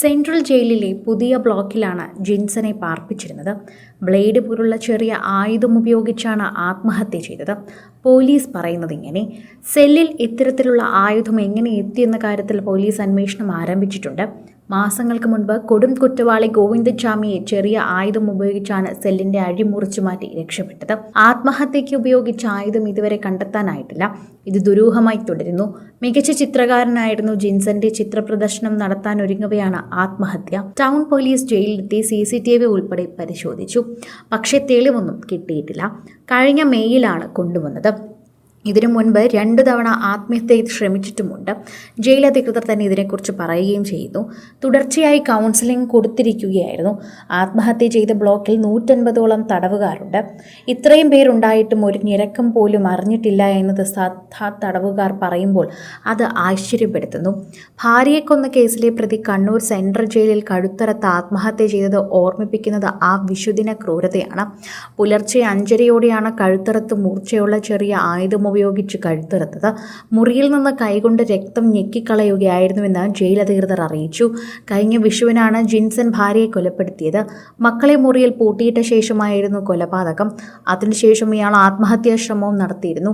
Central ജയിലിലെ പുതിയ ബ്ലോക്കിലാണ് ജിൻസനെ പാർപ്പിച്ചിരുന്നത്. Blade പോലുള്ള ചെറിയ ആയുധം ഉപയോഗിച്ചാണ് ആത്മഹത്യ ചെയ്തത്. പോലീസ് പറയുന്നത് ഇങ്ങനെ സെല്ലിൽ ഇത്തരത്തിലുള്ള ആയുധം എങ്ങനെ എത്തിയെന്ന കാര്യത്തിൽ പോലീസ് അന്വേഷണം ആരംഭിച്ചിട്ടുണ്ട്. മാസങ്ങൾക്ക് മുൻപ് കൊടും കുറ്റവാളി ഗോവിന്ദചാമിയെ ചെറിയ ആയുധം ഉപയോഗിച്ചാണ് സെല്ലിന്റെ അഴി മുറിച്ചു മാറ്റി രക്ഷപ്പെട്ടത്. ആത്മഹത്യയ്ക്ക് ഉപയോഗിച്ച ആയുധം ഇതുവരെ കണ്ടെത്താനായിട്ടില്ല. ഇത് ദുരൂഹമായി തുടരുന്നു. മികച്ച ചിത്രകാരനായിരുന്നു ജിൻസന്റെ ചിത്രപ്രദർശനം നടത്താൻ ഒരുങ്ങവെയാണ് ആത്മഹത്യ. ടൗൺ പോലീസ് ജയിലിലെത്തി സി സി ടി വി ഉൾപ്പെടെ പരിശോധിച്ചു. പക്ഷേ തെളിവൊന്നും കിട്ടിയിട്ടില്ല. കഴിഞ്ഞ മെയ്യിലാണ് കൊണ്ടുവന്നത്. ഇതിനു മുൻപ് രണ്ടു തവണ ആത്മഹത്യ ശ്രമിച്ചിട്ടുമുണ്ട്. ജയിൽ അധികൃതർ തന്നെ ഇതിനെക്കുറിച്ച് പറയുകയും ചെയ്യുന്നു. തുടർച്ചയായി കൗൺസിലിംഗ് കൊടുത്തിരിക്കുകയായിരുന്നു. ആത്മഹത്യ ചെയ്ത ബ്ലോക്കിൽ നൂറ്റൻപതോളം തടവുകാരുണ്ട്. ഇത്രയും പേരുണ്ടായിട്ടും ഒരു ഞെരക്കം പോലും അറിഞ്ഞിട്ടില്ല എന്നത് സദാ തടവുകാർ പറയുമ്പോൾ അത് ആശ്ചര്യപ്പെടുത്തുന്നു. ഭാര്യയെ കൊന്ന കേസിലെ പ്രതി കണ്ണൂർ സെൻട്രൽ ജയിലിൽ കഴുത്തറത്ത് ആത്മഹത്യ ചെയ്തത് ഓർമ്മിപ്പിക്കുന്നത് ആ വിശുദിന ക്രൂരതയാണ്. പുലർച്ചെ അഞ്ചരയോടെയാണ് കഴുത്തറത്ത് മൂർച്ചയുള്ള ചെറിയ ആയുധം ഉപയോഗിച്ച് കഴുത്തുറത്തത്. മുറിയിൽ നിന്ന് കൈകൊണ്ട് രക്തം ഞെക്കിക്കളയുകയായിരുന്നുവെന്ന് ജയിൽ അധികൃതർ അറിയിച്ചു. കഴിഞ്ഞ വിഷുവിനാണ് ജിൻസൺ ഭാര്യയെ കൊലപ്പെടുത്തിയത്. മക്കളെ മുറിയിൽ പൂട്ടിയിട്ട ശേഷമായിരുന്നു കൊലപാതകം. അതിനുശേഷം ഇയാൾ ആത്മഹത്യാ ശ്രമവും നടത്തിയിരുന്നു.